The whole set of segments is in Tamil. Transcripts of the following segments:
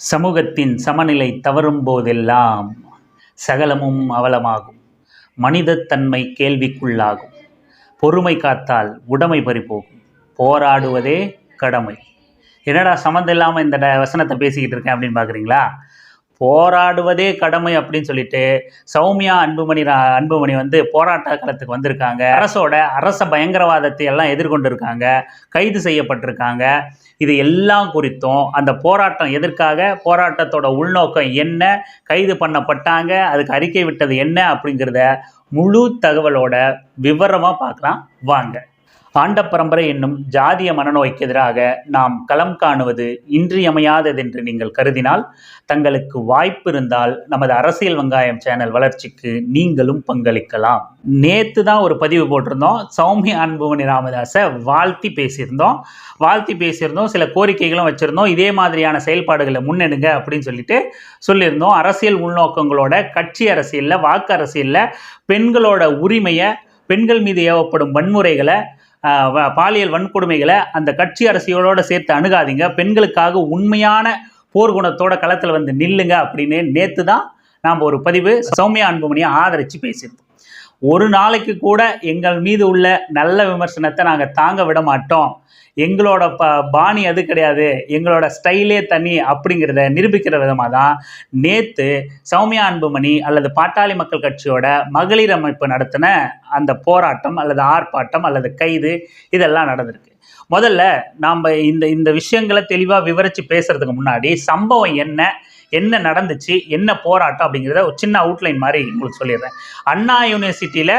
சமூகத்தின் சமநிலை தவறும் போதெல்லாம் சகலமும் அவலமாகும். மனிதத்தன்மை கேள்விக்குள்ளாகும். பொறுமை காத்தால் உடைமை பறிபோகும். போராடுவதே கடமை. என்னடா சம்மந்தம் இல்லாமல் இந்த வசனத்தை பேசிக்கிட்டு இருக்கேன் அப்படின்னு பார்க்குறீங்களா போராடுவதே கடமை அப்படின்னு சொல்லிட்டு சௌமியா அன்புமணி ரா- அன்புமணி வந்து போராட்ட களத்துக்கு வந்திருக்காங்க. அரசோட அரச பயங்கரவாதத்தை எல்லாம் எதிர்கொண்டு இருக்காங்க கைது செய்யப்பட்டிருக்காங்க. இது எல்லாம் குறித்தும் அந்த போராட்டம் எதற்காக? போராட்டத்தோட உள்நோக்கம் என்ன? கைது பண்ணப்பட்டாங்க. அதுக்கு அறிக்கை விட்டது என்ன அப்படிங்கிறத முழு தகவலோட விவரமாக பார்க்கலாம். வாங்க. பாண்ட பரம்பரை என்னும் ஜாதிய மனநோய்க்கு எதிராக நாம் களம் காணுவது இன்றியமையாததென்று நீங்கள் கருதினால் தங்களுக்கு வாய்ப்பு இருந்தால் நமது அரசியல் வெங்காயம் சேனல் வளர்ச்சிக்கு நீங்களும் பங்களிக்கலாம். நேத்து தான் ஒரு பதிவு போட்டிருந்தோம். சௌமிய அன்புமணி ராமதாஸை வாழ்த்தி பேசியிருந்தோம். வாழ்த்தி பேசியிருந்தோம். சில கோரிக்கைகளும் வச்சுருந்தோம். இதே மாதிரியான செயல்பாடுகளை முன்னெடுங்க அப்படின்னு சொல்லிட்டு சொல்லியிருந்தோம். அரசியல் உள்நோக்கங்களோட கட்சி அரசியலில் வாக்கு அரசியலில் பெண்களோட உரிமையை பெண்கள் மீது ஏவப்படும் வன்முறைகளை பாலியல் வன்கொடுமைகளை அந்த கட்சி அரசியலோடு சேர்த்து அணுகாதீங்க. பெண்களுக்காக உண்மையான போர்க்குணத்தோட களத்தில் வந்து நில்லுங்க அப்படின்னு நேற்று தான் நாம் ஒரு பதிவு சௌமியா அன்புமணியை ஆதரித்து பேசியிருந்தோம். ஒரு நாளைக்கு கூட எங்கள் மீது உள்ள நல்ல விமர்சனத்தை நாங்கள் தாங்க விட மாட்டோம். எங்களோட ப பாணி அது கிடையாது. எங்களோட ஸ்டைலே தனி அப்படிங்கிறத நிரூபிக்கிற விதமாக தான் நேற்று சௌமியா அன்புமணி அல்லது பாட்டாளி மக்கள் கட்சியோட மகளிர் அமைப்பு நடத்தின அந்த போராட்டம் அல்லது ஆர்ப்பாட்டம் அல்லது கைது இதெல்லாம் நடந்திருக்கு. முதல்ல நாம் இந்த இந்த விஷயங்களை தெளிவாக விவரித்து பேசுகிறதுக்கு முன்னாடி சம்பவம் என்ன என்ன நடந்துச்சு என்ன போராட்டம் அப்படிங்கிறத ஒரு சின்ன அவுட்லைன் மாதிரி உங்களுக்கு சொல்லிடுறேன். அண்ணா யூனிவர்சிட்டியில்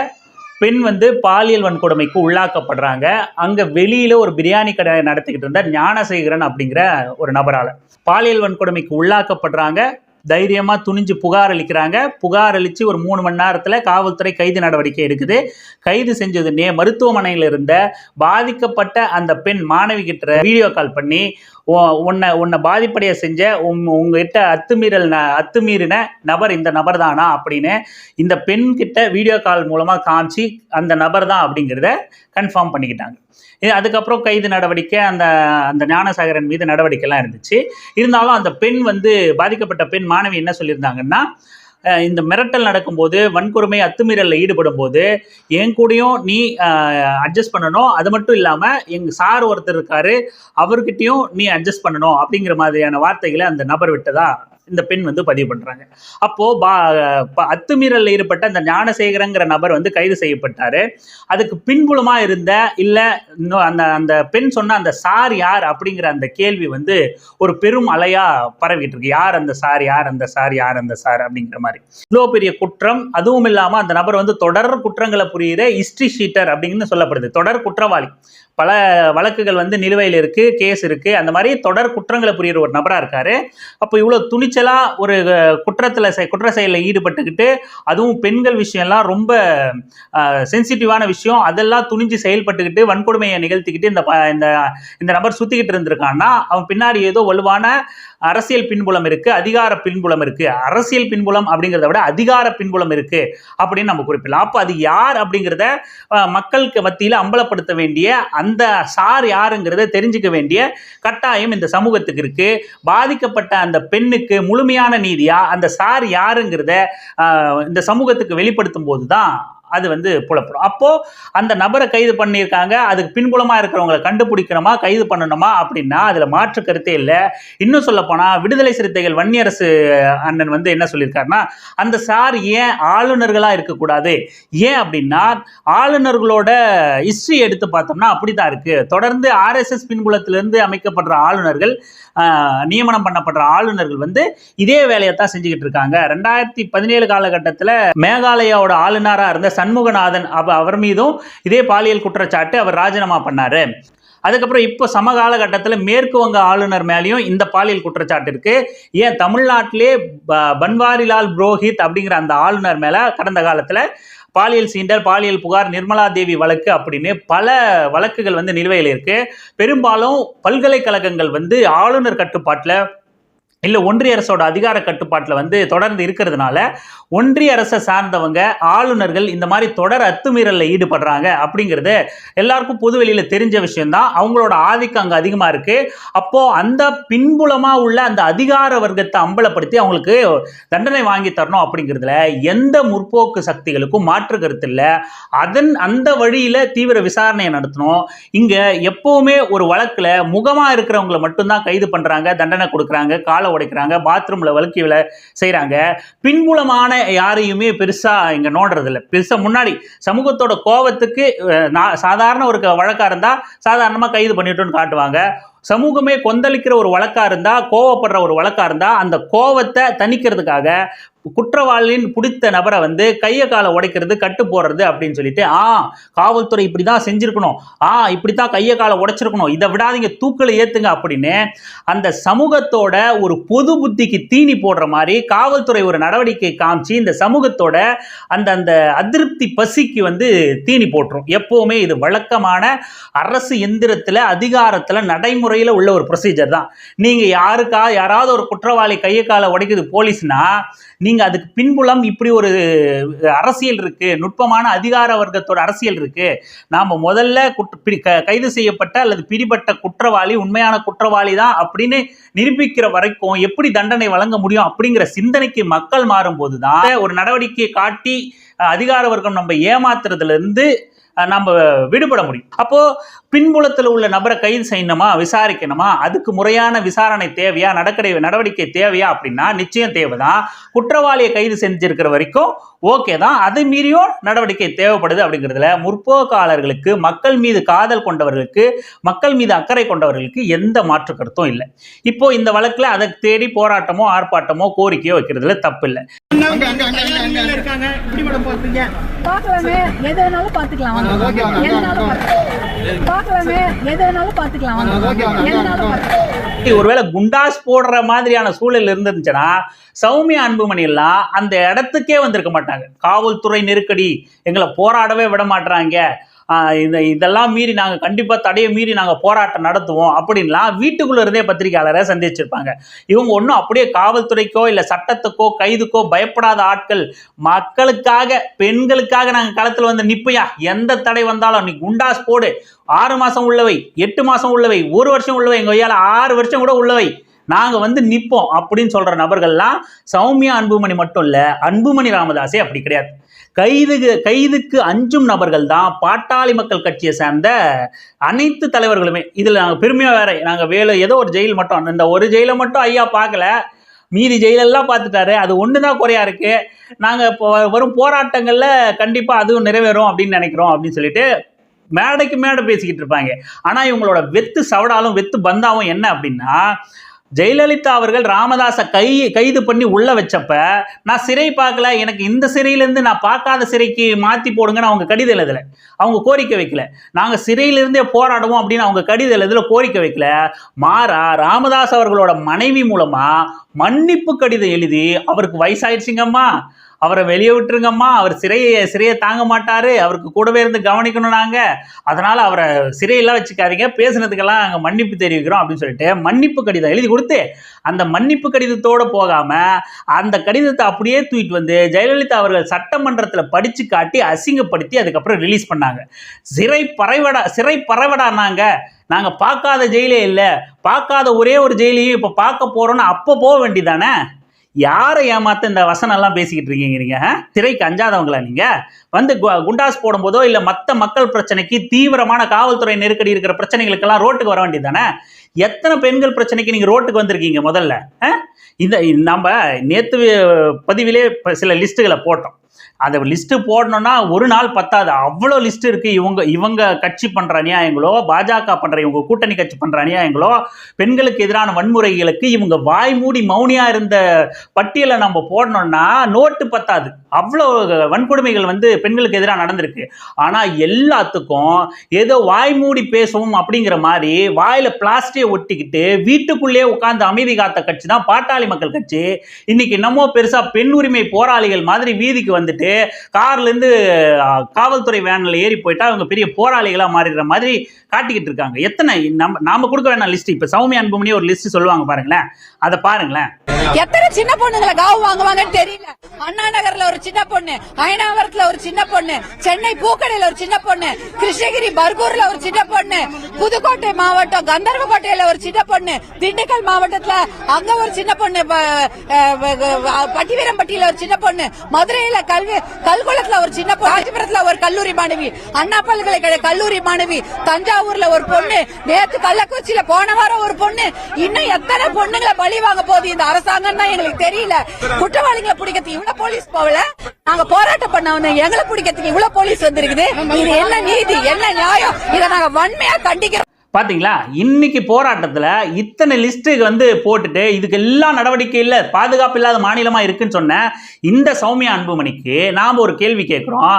பெண் வந்து பாலியல் வன்கொடுமைக்கு உள்ளாக்கப்படுறாங்க. அங்கே வெளியில் ஒரு பிரியாணி கடை நடத்திக்கிட்டு இருந்த ஞானசேகரன் அப்படிங்கிற ஒரு நபரால். பாலியல் வன்கொடுமைக்கு உள்ளாக்கப்படுறாங்க. தைரியமாக துணிஞ்சு புகார் அளிக்கிறாங்க. புகார் அளித்து ஒரு மூணு மணி நேரத்தில் காவல்துறை கைது நடவடிக்கை எடுக்குது. கைது செஞ்சது நே மருத்துவமனையில் இருந்த பாதிக்கப்பட்ட அந்த பெண் மாணவி கிட்ட வீடியோ கால் பண்ணி உன்னை உன்னை பாதிப்படைய செஞ்ச உங் உங்ககிட்ட அத்துமீறல் ந அத்துமீறின நபர் இந்த நபர் தானா அப்படின்னு இந்த பெண் கிட்ட வீடியோ கால் மூலமாக காமிச்சு அந்த நபர் தான் அப்படிங்கிறத கன்ஃபார்ம் பண்ணிக்கிட்டாங்க. இது அதுக்கப்புறம் கைது நடவடிக்கை அந்த அந்த ஞானசாகரன் மீது நடவடிக்கைலாம் இருந்துச்சு. இருந்தாலும் அந்த பெண் வந்து பாதிக்கப்பட்ட பெண் மாணவி என்ன சொல்லியிருந்தாங்கன்னா இந்த மிரட்டல் நடக்கும்போது வன்கொடுமை அத்துமீறலில் ஈடுபடும் போது என் கூடயும் நீ அட்ஜஸ்ட் பண்ணணும். அது மட்டும் இல்லாமல் எங்கள் சார் ஒருத்தர் இருக்காரு அவர்கிட்டயும் நீ அட்ஜஸ்ட் பண்ணணும் அப்படிங்கிற மாதிரியான வார்த்தைகளை அந்த நபர் விட்டதா? இந்த பெண் வந்து பதிவு பண்ணுறாங்க அப்போது பா ப- அத்துமீறலில் ஈடுபட்ட அந்த ஞானசேகரங்கிற நபர் வந்து கைது செய்யப்பட்டார். அதுக்கு பின்புலமாக இருந்த இல்லை இன்னும் அந்த அந்த பெண் சொன்ன அந்த சார் யார் அப்படிங்கிற அந்த கேள்வி வந்து ஒரு பெரும் அலையாக பரவிட்டு இருக்கு யார் அந்த சார் யார் அந்த சார் யார் அந்த சார் அப்படிங்கிற மாதிரி. இவ்வளோ பெரிய குற்றம் அதுவும் இல்லாமல் அந்த நபர் வந்து தொடர் குற்றங்களை புரியுற ஹிஸ்ட்ரி ஷீட்டர் அப்படின்னு சொல்லப்படுது. தொடர் குற்றவாளி. பல வழக்குகள் வந்து நிலுவையில் இருக்குது கேஸ் இருக்குது அந்த மாதிரி தொடர் குற்றங்களை புரியிற ஒரு நபராக இருக்கார். அப்போ இவ்வளோ துணிச்சலாக ஒரு குற்றத்தில் குற்ற செயலில் ஈடுபட்டுக்கிட்டு அதுவும் பெண்கள் விஷயம்லாம் ரொம்ப சென்சிட்டிவான விஷயம். அதெல்லாம் துணிஞ்சு செயல்பட்டுக்கிட்டு வன்கொடுமையை நிகழ்த்திக்கிட்டு இந்த ப- இந்த இந்த நபர் சுற்றிக்கிட்டு இருந்திருக்கான்னா அவன் பின்னாடி ஏதோ வலுவான அரசியல் பின்புலம் இருக்குது அதிகார பின்புலம் இருக்குது அரசியல் பின்புலம் அப்படிங்கிறத விட அதிகார பின்புலம் இருக்குது அப்படின்னு நம்ம குறிப்பிடலாம். அப்போ அது யார் அப்படிங்கிறத மக்களுக்கு மத்தியில் அம்பலப்படுத்த வேண்டிய அந்த சார் யாருங்கிறத தெரிஞ்சுக்க வேண்டிய கட்டாயம் இந்த சமூகத்துக்கு இருக்குது பாதிக்கப்பட்ட அந்த பெண்ணுக்கு முழுமையான நீதியாக அந்த சார் யாருங்கிறத இந்த சமூகத்துக்கு வெளிப்படுத்தும் போது தான் அது வந்து புலப்படும். அப்போது அந்த நபரை கைது பண்ணியிருக்காங்க அதுக்கு பின்புலமாக இருக்கிறவங்களை கண்டுபிடிக்கணுமா கைது பண்ணணுமா அப்படின்னா அதில் மாற்று கருத்தே இல்லை. இன்னும் சொல்லப்போனால் விடுதலை சிறுத்தைகள் வன்னியரசு அண்ணன் வந்து என்ன சொல்லியிருக்காருன்னா அந்த சார் ஏன் ஆளுநர்களாக இருக்கக்கூடாது? ஏன் அப்படின்னா ஆளுநர்களோட ஹிஸ்ட்ரி எடுத்து பார்த்தோம்னா அப்படி தான் இருக்குது தொடர்ந்து ஆர்எஸ்எஸ் பின்புலத்திலிருந்து அமைக்கப்படுற ஆளுநர்கள் நியமனம் பண்ணப்படுற ஆளுநர்கள் வந்து இதே வேலையை தான் செஞ்சுக்கிட்டு இருக்காங்க. ரெண்டாயிரத்தி பதினேழு காலகட்டத்தில் மேகாலயாவோட ஆளுநராக இருந்த சண்முகநாதன் அவ அவர் மீதும் இதே பாலியல் குற்றச்சாட்டு அவர் ராஜினாமா பண்ணார். அதுக்கப்புறம் இப்போ சமகாலகட்டத்தில் மேற்கு வங்க ஆளுநர் மேலேயும் இந்த பாலியல் குற்றச்சாட்டு இருக்கு. ஏன் தமிழ்நாட்டிலே ப- பன்வாரிலால் புரோஹித் அப்படிங்கிற அந்த ஆளுநர் மேலே கடந்த காலத்தில் பாலியல் சீண்டல் பாலியல் புகார் நிர்மலா தேவி வழக்கு அப்படின்னு பல வழக்குகள் வந்து நிலுவையில் இருக்கு. பெரும்பாலும் பல்கலைக்கழகங்கள் வந்து ஆளுநர் கட்டுப்பாட்டில் இல்லை ஒன்றிய அரசோட அதிகார கட்டுப்பாட்டில் வந்து தொடர்ந்து இருக்கிறதுனால ஒன்றிய அரசை சார்ந்தவங்க ஆளுநர்கள் இந்த மாதிரி தொடர் அத்துமீறலில் ஈடுபடுறாங்க அப்படிங்கிறது எல்லாருக்கும் பொதுவெளியில் தெரிஞ்ச விஷயம்தான். அவங்களோட ஆதிக்கம் அங்கே அதிகமாக இருக்குது அப்போது அந்த பின்புலமாக உள்ள அந்த அதிகார வர்க்கத்தை அம்பலப்படுத்தி அவங்களுக்கு தண்டனை வாங்கி தரணும் அப்படிங்கிறதுல எந்த முற்போக்கு சக்திகளுக்கும் மாற்று கருத்து இல்லை. அதன் அந்த வழியில் தீவிர விசாரணையை நடத்தணும். இங்கே எப்போவுமே ஒரு வழக்கில் முகமாக இருக்கிறவங்களை மட்டும்தான் கைது பண்ணுறாங்க தண்டனை கொடுக்குறாங்க கால உடைக்கிறாங்க பாத்ரூமில் வழுக்கி விழ செய்கிறாங்க பின்புலமான யாரையுமே பெருசாக இங்கே நோண்டுறதில்ல. பெருசாக முன்னாடி சமூகத்தோட கோபத்துக்கு சாதாரண ஒரு வழக்காக இருந்தால் சாதாரணமாக கைது பண்ணிட்டோன்னு காட்டுவாங்க. சமூகமே கொந்தளிக்கிற ஒரு வழக்காக இருந்தால் கோவப்படுற ஒரு வழக்காக இருந்தால் அந்த கோவத்தை தணிக்கிறதுக்காக குற்றவாளியின் பிடித்த நபரை வந்து கையை காலை உடைக்கிறது கட்டு போடுறது அப்படின்னு சொல்லிட்டு ஆ காவல்துறை இப்படி தான் செஞ்சுருக்கணும். ஆ இப்படி தான் கையை காலை உடைச்சிருக்கணும். இதை விடாதீங்க தூக்கில் ஏற்றுங்க அப்படின்னு அந்த சமூகத்தோட ஒரு பொது புத்திக்கு தீனி போடுற மாதிரி காவல்துறை ஒரு நடவடிக்கை காமிச்சு இந்த சமூகத்தோட அந்த அந்த அதிருப்தி பசிக்கு வந்து தீனி போட்டுரும். எப்போவுமே இது வழக்கமான அரசு எந்திரத்தில் அதிகாரத்தில் நடைமுறை நடைமுறையில் உள்ள ஒரு ப்ரொசீஜர் தான். நீங்கள் யாருக்கா யாராவது ஒரு குற்றவாளி கையை காலை உடைக்குது போலீஸ்னா நீங்கள் அதுக்கு பின்புலம் இப்படி ஒரு அரசியல் இருக்குது நுட்பமான அதிகார வர்க்கத்தோட அரசியல் இருக்குது நாம் முதல்ல குற்ற பிடி- க- கைது செய்யப்பட்ட அல்லது பிடிபட்ட குற்றவாளி உண்மையான குற்றவாளி தான் அப்படின்னு நிரூபிக்கிற வரைக்கும் எப்படி தண்டனை வழங்க முடியும் அப்படிங்கிற சிந்தனைக்கு மக்கள் மாறும்போது தான் ஒரு நடவடிக்கையை காட்டி அதிகார வர்க்கம் நம்ம ஏமாத்துறதுலேருந்து நம்ம விடுபட முடியும் அப்போ பின்புலத்தில் உள்ள நபரை கைது செய்யணுமா விசாரிக்கணுமா அதுக்கு முறையான விசாரணை தேவையா நடக்கடை நடவடிக்கை தேவையா அப்படின்னா நிச்சயம் தேவைதான் குற்றவாளியை கைது செஞ்சிருக்கிற வரைக்கும் ஓகே தான் அது மீறியும் நடவடிக்கை தேவைப்படுது அப்படிங்கிறதுல முற்போக்காளர்களுக்கு மக்கள் மீது காதல் கொண்டவர்களுக்கு மக்கள் மீது அக்கறை கொண்டவர்களுக்கு எந்த மாற்று கருத்தும் இல்லை இப்போ இந்த வழக்கில் அதை தேடி போராட்டமோ ஆர்ப்பாட்டமோ கோரிக்கையோ வைக்கிறதுல தப்பு இல்லை இருக்காங்க மேடம் பார்க்கலாமே எது வேணாலும் பார்த்துக்கலாம் எதுனாலும் பார்த்துக்கலாம் எதுனாலும் ஒருவேளை குண்டாஸ் போடுற மாதிரியான சூழல் இருந்துச்சுன்னா சௌமியா அன்புமணி எல்லாம் அந்த இடத்துக்கே வந்திருக்க மாட்டாங்க. காவல்துறை நெருக்கடி எங்களை போராடவே விட மாட்டாங்க இந்த இதெல்லாம் மீறி நாங்கள் கண்டிப்பாக தடையை மீறி நாங்கள் போராட்டம் நடத்துவோம் அப்படின்லாம் வீட்டுக்குள்ளே இருந்தே பத்திரிகையாளரை சந்திச்சிருப்பாங்க. இவங்க ஒன்றும் அப்படியே காவல்துறைக்கோ இல்லை சட்டத்துக்கோ கைதுக்கோ பயப்படாத ஆட்கள். மக்களுக்காக பெண்களுக்காக நாங்கள் களத்தில் வந்து நிப்பையா? எந்த தடை வந்தாலும் நீ குண்டாஸ் போடு. ஆறு மாதம் உள்ளவை எட்டு மாதம் உள்ளவை ஒரு வருஷம் உள்ளவை எங்கள் வையால ஆறு வருஷம் கூட உள்ளவை. நாங்கள் வந்து நிற்போம் அப்படின்னு சொல்கிற நபர்கள்லாம் சௌமியா அன்புமணி மட்டும் இல்லை அன்புமணி ராமதாஸே அப்படி கிடையாது. கைது கைதுக்கு அஞ்சும் நபர்கள் தான் பாட்டாளி மக்கள் கட்சியை சேர்ந்த அனைத்து தலைவர்களுமே. இதில் நாங்கள் பெருமையாக வேற நாங்கள் வேலை ஏதோ ஒரு ஜெயில் மட்டும். இந்த ஒரு ஜெயிலை மட்டும் ஐயா பார்க்கல. மீதி ஜெயிலெல்லாம் பார்த்துட்டாரு. அது ஒன்று தான் குறையா இருக்குது நாங்கள் இப்போ வரும் போராட்டங்களில் கண்டிப்பாக அதுவும் நிறைவேறும் அப்படின்னு நினைக்கிறோம் அப்படின்னு சொல்லிட்டு மேடைக்கு மேடை பேசிக்கிட்டு இருப்பாங்க. ஆனால் இவங்களோட வெத்து சவடாலும் வெத்து பந்தாவும் என்ன அப்படின்னா ஜெயலலிதா அவர்கள் ராமதாஸை கை கைது பண்ணி உள்ள வச்சப்ப நான் சிறை பார்க்கல எனக்கு இந்த சிறையிலேருந்து நான் பார்க்காத சிறைக்கு மாற்றி போடுங்கன்னு அவங்க கடிதம் எழுதலை. அவங்க கோரிக்கை வைக்கல. நாங்கள் சிறையிலிருந்தே போராடுவோம் அப்படின்னு அவங்க கடிதம் எழுதல கோரிக்கை வைக்கல. மாறா ராமதாஸ் அவர்களோட மனைவி மூலமாக மன்னிப்பு கடிதம் எழுதி அவருக்கு வயசாயிடுச்சுங்கம்மா அவரை வெளியே விட்டுருங்கம்மா. அவர் சிறையை சிறையை தாங்க மாட்டார். அவருக்கு கூடவே இருந்து கவனிக்கணும் நாங்கள் அதனால் அவரை சிறையெல்லாம் வச்சுக்காதீங்க. பேசுனதுக்கெல்லாம் நாங்கள் மன்னிப்பு தெரிவிக்கிறோம் அப்படின்னு சொல்லிட்டு மன்னிப்பு கடிதம் எழுதி கொடுத்து அந்த மன்னிப்பு கடிதத்தோடு போகாமல் அந்த கடிதத்தை அப்படியே தூக்கிட்டு வந்து ஜெயலலிதா அவர்கள் சட்டமன்றத்தில் படித்து காட்டி அசிங்கப்படுத்தி அதுக்கப்புறம் ரிலீஸ் பண்ணாங்க. சிறை பறைவடா சிறை பறவடானாங்க நாங்கள் பார்க்காத ஜெயிலே இல்லை. பார்க்காத ஒரே ஒரு ஜெயிலையும் இப்போ பார்க்க போகிறோன்னு அப்போ போக வேண்டியதானே யாரை ஏமாத்த இந்த வசனம் எல்லாம் பேசிக்கிட்டு இருக்கீங்க நீங்க திரைக்கு அஞ்சாதவங்களா நீங்க? வந்து கு- குண்டாஸ் போடும்போதோ இல்ல மத்த மக்கள் பிரச்சனைக்கு தீவிரமான காவல்துறை நெருக்கடி இருக்கிற பிரச்சனைகளுக்கெல்லாம் ரோட்டுக்கு வர வேண்டியதானே எத்தனை பெண்கள் பிரச்சனைக்கு நீங்க ரோட்டுக்கு வந்திருக்கீங்க முதல்ல ஆ? இந்த நம்ம நேத்து பதிவிலே சில லிஸ்ட்டுகளை போட்டோம். அந்த லிஸ்ட்டு போடணும்னா ஒரு நாள் பத்தாது. அவ்வளோ லிஸ்ட் இருக்குது இவங்க இவங்க கட்சி பண்ணுற அநியாயங்களோ பாஜக பண்ணுற இவங்க கூட்டணி கட்சி பண்ணுற அநியாயங்களோ பெண்களுக்கு எதிரான வன்முறைகளுக்கு இவங்க வாய் மூடி மௌனியாக இருந்த பட்டியலை நம்ம போடணும்னா நோட்டு பத்தாது. அவ்வளோ வன்கொடுமைகள் வந்து பெண்களுக்கு எதிராக நடந்திருக்கு. ஆனால் எல்லாத்துக்கும் ஏதோ வாய் மூடி பேசுவோம் அப்படிங்கிற மாதிரி வாயில் பிளாஸ்டியை ஒட்டிக்கிட்டு வீட்டுக்குள்ளேயே உட்காந்து அமைதி காத்த கட்சி தான் பாட்டாளி மக்கள் கட்சி. இன்னைக்கு என்னமோ பெருசாக பெண் உரிமை போராளிகள் மாதிரி வீதிக்கு வந்துட்டு கார்லேருந்து காவல்துறை வேனில் ஏறி போயிட்டா அவங்க பெரிய போராளிகளாக மாறிடுற மாதிரி காட்டிக்கிட்டு இருக்காங்க. எத்தனை நம்ம நாம கொடுக்க வேணாம் லிஸ்ட் இப்போ சௌமிய அன்புமணி ஒரு லிஸ்ட் சொல்லுவாங்க பாருங்களேன். அதை பாருங்களேன். எத்தனை சின்ன பொண்ணுங்களை காவு வாங்குவாங்கன்னு தெரியல. அண்ணா நகர்ல ஒரு சின்ன பொண்ணு அயனாவரத்துல ஒரு சின்ன பொண்ணு சென்னை பூக்கடையில ஒரு சின்ன பொண்ணு கிருஷ்ணகிரி பர்கூர்ல ஒரு சின்ன பொண்ணு புதுக்கோட்டை மாவட்டம் கந்தர்வக்கோட்டையில ஒரு சின்ன பொண்ணு திண்டுக்கல் மாவட்டத்துல அங்க ஒரு சின்ன பொண்ணு பட்டிவீரம்பட்டியில ஒரு சின்ன பொண்ணு மதுரையில கல்வி கல்குளத்துல ஒரு சின்ன காஞ்சிபுரத்துல ஒரு கல்லூரி மாணவி அண்ணா பல்கலைக்கழக கல்லூரி மாணவி தஞ்சாவூர்ல ஒரு பொண்ணு நேத்து கள்ளக்குறிச்சியில போன வாரம் ஒரு பொண்ணு. இன்னும் எத்தனை பொண்ணுங்களை பழி வாங்க போகுது இந்த அரசாங்கம் தான் எங்களுக்கு தெரியல. குற்றவாளிகளை பிடிக்கிறது இவ்வளவு போலீஸ் போகல. நாங்க போராட்டம் பண்ண வந்தோம் எங்களை பிடிக்கிறதுக்கு இவ்வளவு போலீஸ் வந்திருக்குது. இது என்ன நீதி என்ன நியாயம்? இதை நாங்க வன்மையா கண்டிக்கிறோம். பார்த்தீங்களா இன்னைக்கு போராட்டத்தில் இத்தனை லிஸ்ட்டு வந்து போட்டுட்டு இதுக்கு எல்லா நடவடிக்கை இல்லை பாதுகாப்பு இல்லாத மாநிலமாக இருக்குன்னு சொன்ன இந்த சௌமியா அன்புமணிக்கு நாம் ஒரு கேள்வி கேட்குறோம்.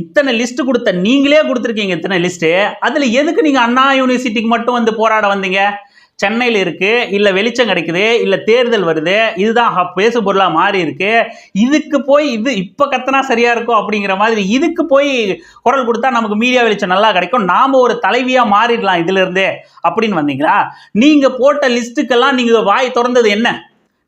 இத்தனை லிஸ்ட்டு கொடுத்த நீங்களே கொடுத்துருக்கீங்க இத்தனை லிஸ்ட்டு. அதில் எதுக்கு நீங்கள் அண்ணா யூனிவர்சிட்டிக்கு மட்டும் வந்து போராட வந்தீங்க? சென்னையில் இருக்குது இல்லை வெளிச்சம் கிடைக்குது இல்லை தேர்தல் வருது இதுதான் பேசு பொருளாக மாறி இருக்கு. இதுக்கு போய் இது இப்போ கத்தனா சரியாக இருக்கும் அப்படிங்கிற மாதிரி இதுக்கு போய் குரல் கொடுத்தா நமக்கு மீடியா வெளிச்சம் நல்லா கிடைக்கும். நாம் ஒரு தலைவியாக மாறிடலாம் இதுலேருந்தே அப்படின்னு வந்தீங்களா? நீங்கள் போட்ட லிஸ்ட்டுக்கெல்லாம் நீங்கள் வாய் திறந்தது என்ன?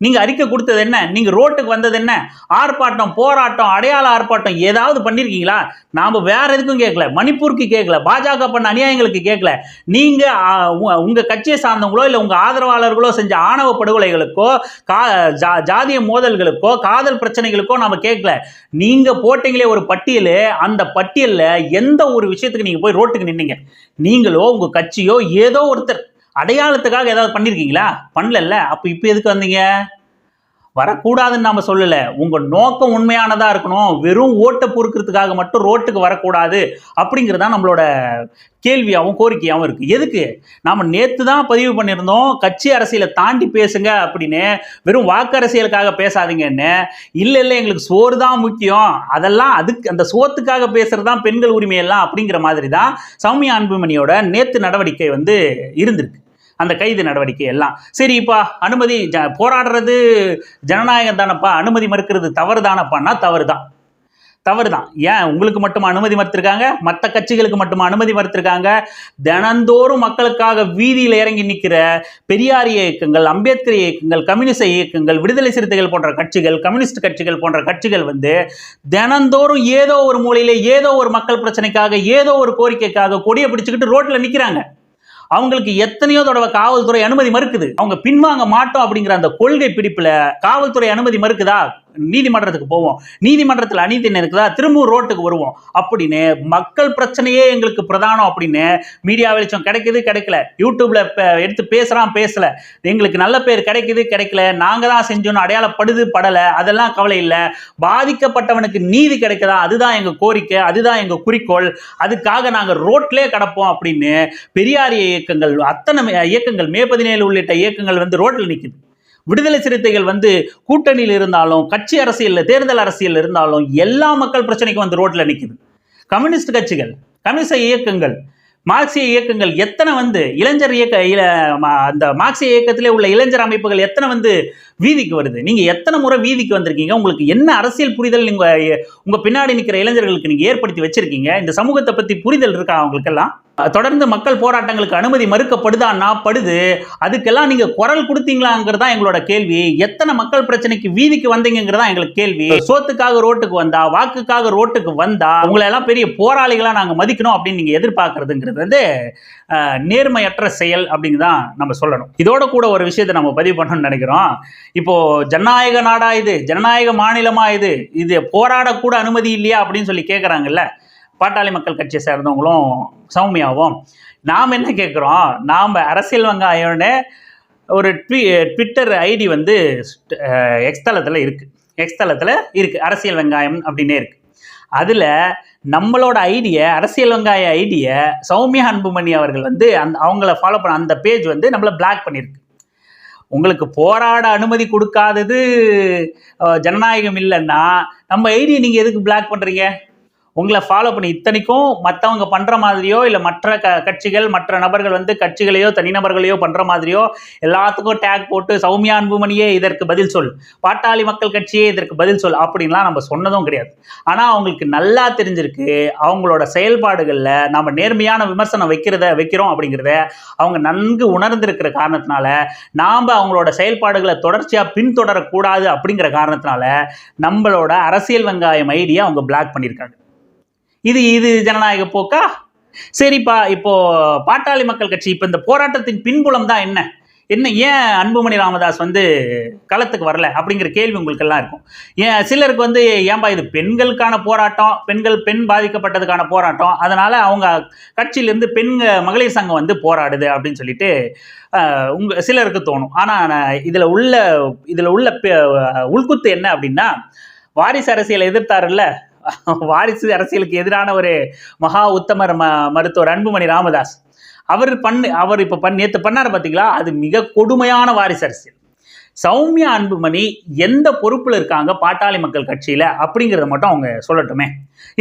நீங்கள் அறிக்கை கொடுத்தது என்ன? நீங்கள் ரோட்டுக்கு வந்தது என்ன? ஆர்ப்பாட்டம் போராட்டம் அடையாள ஆர்ப்பாட்டம் ஏதாவது பண்ணியிருக்கீங்களா நாம் வேற எதுக்கும் கேட்கல. மணிப்பூருக்கு கேட்கல. பாஜக பண்ண அநியாயங்களுக்கு கேட்கல. நீங்கள் உங்கள் கட்சியை சார்ந்தவங்களோ இல்லை உங்கள் ஆதரவாளர்களோ செஞ்ச ஆணவ படுகொலைகளுக்கோ கா ஜா- ஜாதிய மோதல்களுக்கோ காதல் பிரச்சனைகளுக்கோ நாம் கேட்கல. நீங்கள் போட்டீங்களே ஒரு பட்டியல். அந்த பட்டியலில் எந்த ஒரு விஷயத்துக்கு நீங்கள் போய் ரோட்டுக்கு நின்னீங்க? நீங்களோ உங்கள் கட்சியோ ஏதோ ஒருத்தர் அடையாளத்துக்காக ஏதாவது பண்ணியிருக்கீங்களா பண்ணலல்ல. அப்போ இப்போ எதுக்கு வந்தீங்க? வரக்கூடாதுன்னு நாம் சொல்லலை. உங்கள் நோக்கம் உண்மையானதாக இருக்கணும். வெறும் ஓட்டை பொறுக்கிறதுக்காக மட்டும் ரோட்டுக்கு வரக்கூடாது அப்படிங்கிறது தான் நம்மளோட கேள்வியாகவும் கோரிக்கையாகவும் இருக்குது எதுக்கு? நாம் நேற்று தான் பதிவு பண்ணியிருந்தோம். கட்சி அரசியலை தாண்டி பேசுங்க அப்படின்னு. வெறும் வாக்கு அரசியலுக்காக பேசாதீங்கன்னு. இல்லை இல்லை எங்களுக்கு சோறு தான் முக்கியம். அதெல்லாம் அதுக்கு அந்த சோத்துக்காக பேசுகிறது தான் பெண்கள் உரிமை எல்லாம் அப்படிங்கிற மாதிரி தான் சௌமியா அன்புமணியோட நேற்று நடவடிக்கை வந்து இருந்திருக்கு. அந்த கைது நடவடிக்கை எல்லாம். சரிப்பா அனுமதி ஜ போராடுறது ஜனநாயகம் தானப்பா அனுமதி மறுக்கிறது தவறு தானப்பான்னா தவறு தான் தவறு தான் ஏன்? உங்களுக்கு மட்டும் அனுமதி மறுத்திருக்காங்க? மற்ற கட்சிகளுக்கு மட்டும் அனுமதி மறுத்திருக்காங்க? தினந்தோறும் மக்களுக்காக வீதியில் இறங்கி நிற்கிற பெரியார் இயக்கங்கள் அம்பேத்கர் இயக்கங்கள் கம்யூனிஸ்ட் இயக்கங்கள் விடுதலை சிறுத்தைகள் போன்ற கட்சிகள் கம்யூனிஸ்ட் கட்சிகள் போன்ற கட்சிகள் வந்து தினந்தோறும் ஏதோ ஒரு மூலையில் ஏதோ ஒரு மக்கள் பிரச்சனைக்காக ஏதோ ஒரு கோரிக்கைக்காக கொடியை பிடிச்சிக்கிட்டு ரோட்டில் நிற்கிறாங்க அவங்களுக்கு எத்தனையோ தடவை காவல்துறை அனுமதி மறுக்குது. அவங்க பின்வாங்க மாட்டோம் அப்படிங்கிற அந்த கொள்கை பிடிப்புல காவல்துறை அனுமதி மறுக்குதா? நீதிமன்றத்துக்கு போவோம். நீதிமன்றத்தில் அநீதி இருக்குதா? திரும்பவும் ரோட்டுக்கு வருவோம். அப்படின்னு மக்கள் பிரச்சனையே எங்களுக்கு பிரதானம் அப்படின்னு மீடியா வெளிச்சம் கிடைக்குது கிடைக்கல. யூடியூப்ல எடுத்து பேசுறான் பேசல. எங்களுக்கு நல்ல பேர் கிடைக்குது கிடைக்கல. நாங்க தான் செஞ்சோம் அடையாளப்படுது படலை. அதெல்லாம் கவலை இல்லை. பாதிக்கப்பட்டவனுக்கு நீதி கிடைக்குதா? அதுதான் எங்க கோரிக்கை அதுதான் எங்க குறிக்கோள். அதுக்காக நாங்கள் ரோட்லயே கிடப்போம் அப்படின்னு பெரியாரிய இயக்கங்கள் அத்தனை இயக்கங்கள் மே பதினேழு உள்ளிட்ட இயக்கங்கள் வந்து ரோட்ல நிற்குது விடுதலை சிறுத்தைகள் வந்து கூட்டணியில் இருந்தாலும் கட்சி அரசியலில் தேர்தல் அரசியல் இருந்தாலும் எல்லா மக்கள் பிரச்சனைக்கும் வந்து ரோட்டில் நிற்கிது கம்யூனிஸ்ட் கட்சிகள் கம்யூனிஸ்ட இயக்கங்கள் மார்க்சிய இயக்கங்கள் எத்தனை வந்து இளைஞர் இயக்க அந்த மார்க்சிய இயக்கத்திலே உள்ள இளைஞர் அமைப்புகள் எத்தனை வந்து வீதிக்கு வருது? நீங்கள் எத்தனை முறை வீதிக்கு வந்திருக்கீங்க? உங்களுக்கு என்ன அரசியல் புரிதல் நீங்கள் உங்கள் பின்னாடி நிற்கிற இளைஞர்களுக்கு நீங்கள் ஏற்படுத்தி வச்சிருக்கீங்க? இந்த சமூகத்தை பற்றி புரிதல் இருக்கா அவங்களுக்கெல்லாம்? தொடர்ந்து மக்கள் போராட்டங்களுக்கு அனுமதி மறுக்கப்படுதான்னா படுது. அதுக்கெல்லாம் நீங்கள் குரல் கொடுத்தீங்களாங்கிறது தான் எங்களோட கேள்வி. எத்தனை மக்கள் பிரச்சனைக்கு வீதிக்கு வந்தீங்கிறதா எங்களுக்கு கேள்வி. சோத்துக்காக ரோட்டுக்கு வந்தா வாக்குக்காக ரோட்டுக்கு வந்தா உங்களை எல்லாம் பெரிய போராளிகளாக நாங்கள் மதிக்கணும் அப்படின்னு நீங்கள் எதிர்பார்க்கறதுங்கிறது வந்து நேர்மையற்ற செயல் அப்படின்னு தான் நம்ம சொல்லணும். இதோட கூட ஒரு விஷயத்தை நம்ம பதிவு பண்ணணும்னு நினைக்கிறோம். இப்போ ஜனநாயக நாடா இது ஜனநாயக மாநிலமா இது இது போராடக்கூட அனுமதி இல்லையா அப்படின்னு சொல்லி கேட்குறாங்கல்ல பாட்டாளி மக்கள் கட்சியை சேர்ந்தவங்களும் சௌமியாவும். நாம் என்ன கேட்குறோம் நாம் அரசியல் வெங்காயம்னு ஒரு ட்வி ட்விட்டர் ஐடி வந்து எக்ஸ்தலத்தில் இருக்குது எக்ஸ்தலத்தில் இருக்குது அரசியல் வெங்காயம் அப்படின்னே இருக்குது அதில் நம்மளோட ஐடியை அரசியல் வெங்காய ஐடியை சௌமியா அன்புமணி அவர்கள் வந்து அந்த அவங்கள ஃபாலோ பண்ண அந்த பேஜ் வந்து நம்மளை பிளாக் பண்ணியிருக்கு உங்களுக்கு போராட அனுமதி கொடுக்காதது ஜனநாயகம் இல்லைன்னா நம்ம ஐடியை நீங்கள் எதுக்கு பிளாக் பண்ணுறீங்க உங்களை ஃபாலோ பண்ணி இத்தனைக்கும் மற்றவங்க பண்ணுற மாதிரியோ இல்லை மற்ற க கட்சிகள் மற்ற நபர்கள் வந்து கட்சிகளையோ தனிநபர்களையோ பண்ணுற மாதிரியோ எல்லாத்துக்கும் டேக் போட்டு சௌமியா அன்புமணியே இதற்கு பதில் சொல். பாட்டாளி மக்கள் கட்சியே இதற்கு பதில் சொல் அப்படின்லாம் நம்ம சொன்னதும் கிடையாது. ஆனால் அவங்களுக்கு நல்லா தெரிஞ்சிருக்கு. அவங்களோட செயல்பாடுகளில் நம்ம நேர்மையான விமர்சனம் வைக்கிறத வைக்கிறோம் அப்படிங்கிறத அவங்க நன்கு உணர்ந்திருக்கிற காரணத்தினால நாம் அவங்களோட செயல்பாடுகளை தொடர்ச்சியாக பின்தொடரக்கூடாது அப்படிங்கிற காரணத்தினால நம்மளோட அரசியல் வெங்காயம் ஐடியா அவங்க பிளாக் பண்ணியிருக்காங்க. இது இது ஜனநாயக போக்கா? சரிப்பா இப்போ பாட்டாளி மக்கள் கட்சி இப்போ இந்த போராட்டத்தின் பின்புலம் தான் என்ன? என்ன ஏன் அன்புமணி ராமதாஸ் வந்து களத்துக்கு வரல? அப்படிங்கிற கேள்வி உங்களுக்கெல்லாம் இருக்கும். ஏன் சிலருக்கு வந்து ஏன்பா இது பெண்களுக்கான போராட்டம் பெண்கள் பெண் பாதிக்கப்பட்டதுக்கான போராட்டம் அதனால் அவங்க கட்சியிலேருந்து பெண் மகளிர் சங்கம் வந்து போராடுது அப்படின்னு சொல்லிட்டு உங்க சிலருக்கு தோணும். ஆனால் இதில் உள்ள இதில் உள்ள பெ- உள்குத்து என்ன அப்படின்னா வாரிசு அரசியலை எதிர்த்தாருல்ல வாரிசு அரசியலுக்கு எதிரான ஒரு மகா உத்தமர் ம மருத்துவர் அன்புமணி ராமதாஸ். அவர் பண்ணு அவர் இப்போ பண் நேற்று பண்ணார் பார்த்தீங்களா அது மிக கொடுமையான வாரிசு அரசியல். சௌமியா அன்புமணி எந்த பொறுப்பில் இருக்காங்க பாட்டாளி மக்கள் கட்சியில் அப்படிங்கிறத மட்டும் அவங்க சொல்லட்டுமே.